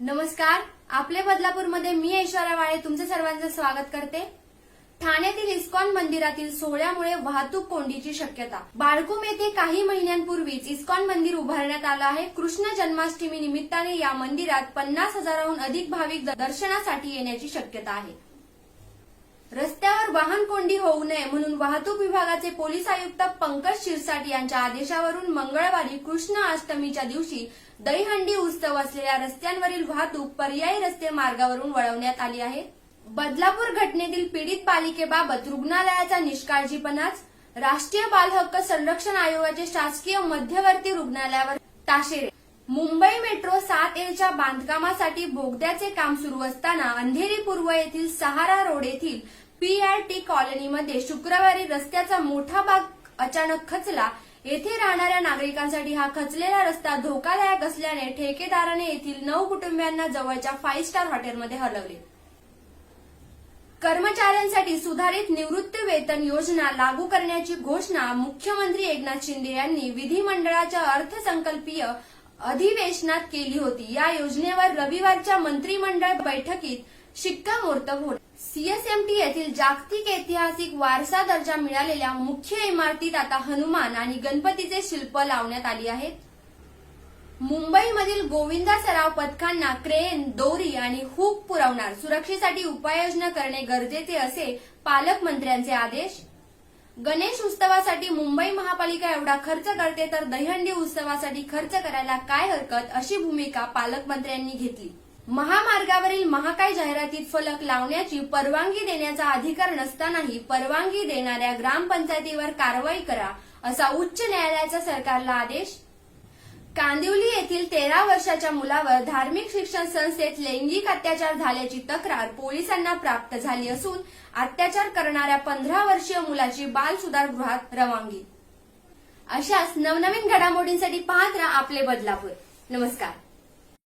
नमस्कार आपले बदलापूरमध्ये मी ऐश्वर्या वाळे तुमचे सर्वांचं स्वागत करते. ठाण्यातील इस्कॉन मंदिरातील सोहळ्यामुळे वाहतूक कोंडीची शक्यता. बाळकुम येथे काही महिन्यांपूर्वीच इस्कॉन मंदिर उभारण्यात आलं आहे. कृष्ण जन्माष्टमी निमित्ताने या मंदिरात पन्नास हजाराहून अधिक भाविक दर्शनासाठी येण्याची शक्यता आहे. रस्त्यावर वाहन कोंडी होऊ नये म्हणून वाहतूक विभागाचे पोलीस आयुक्त पंकज शिरसाट यांच्या आदेशावरून मंगळवारी कृष्ण अष्टमीच्या दिवशी दहीहंडी उत्सव असलेल्या रस्त्यांवरील वाहतूक पर्यायी रस्ते मार्गावरून वळवण्यात आली आहे. बदलापूर घटनेतील पीडित पालिकेबाबत रुग्णालयाचा निष्काळजीपणाच राष्ट्रीय बाल हक्क संरक्षण आयोगाचे शासकीय मध्यवर्ती रुग्णालयावर ताशेरे मुंबई मेट्रो सात एलच्या बांधकामासाठी बोगद्याचे काम सुरू असताना अंधेरी पूर्व येथील सहारा रोड येथील पीआरटी कॉलनीमध्ये शुक्रवारी रस्त्याचा मोठा भाग अचानक खचला. येथे राहणाऱ्या नागरिकांसाठी हा खचलेला रस्ता धोकादायक असल्याने ठेकेदाराने येथील नऊ कुटुंबियांना जवळच्या फाईव्ह स्टार हॉटेलमध्ये हलवले. कर्मचाऱ्यांसाठी सुधारित निवृत्ती वेतन योजना लागू करण्याची घोषणा मुख्यमंत्री एकनाथ शिंदे यांनी विधिमंडळाच्या अर्थसंकल्पीय अधिवेशनात केली होती. या योजनेवर रविवारच्या मंत्रिमंडळ बैठकीत शिक्कामोर्तब होणार. सीएसएमटी येथील जागतिक ऐतिहासिक वारसा दर्जा मिळालेल्या मुख्य इमारतीत आता हनुमान आणि गणपतीचे शिल्प लावण्यात आली आहेत. मुंबईमधील गोविंदा सराव पथकांना क्रेन दोरी आणि हुक पुरवणार. सुरक्षेसाठी उपाययोजना करणे गरजेचे असे पालकमंत्र्यांचे आदेश. गणेश उत्सवासाठी मुंबई महापालिका एवढा खर्च करते तर दहीहंडी उत्सवासाठी खर्च करायला काय हरकत अशी भूमिका पालकमंत्र्यांनी घेतली. महामार्गावरील महाकाय जाहिरातीत फलक लावण्याची परवानगी देण्याचा अधिकार नसतानाही परवानगी देणाऱ्या ग्रामपंचायतीवर कारवाई करा असा उच्च न्यायालयाचा सरकारला आदेश कांदिवली येथील तेरा वर्षाच्या मुलावर धार्मिक शिक्षण संस्थेत लैंगिक अत्याचार झाल्याची तक्रार पोलिसांना प्राप्त झाली असून अत्याचार करणाऱ्या पंधरा वर्षीय मुलाची बाल सुधारगृहात रवानगी. अशाच नवनवीन घडामोडींसाठी पाहत राहा आपले बदलापूर. नमस्कार.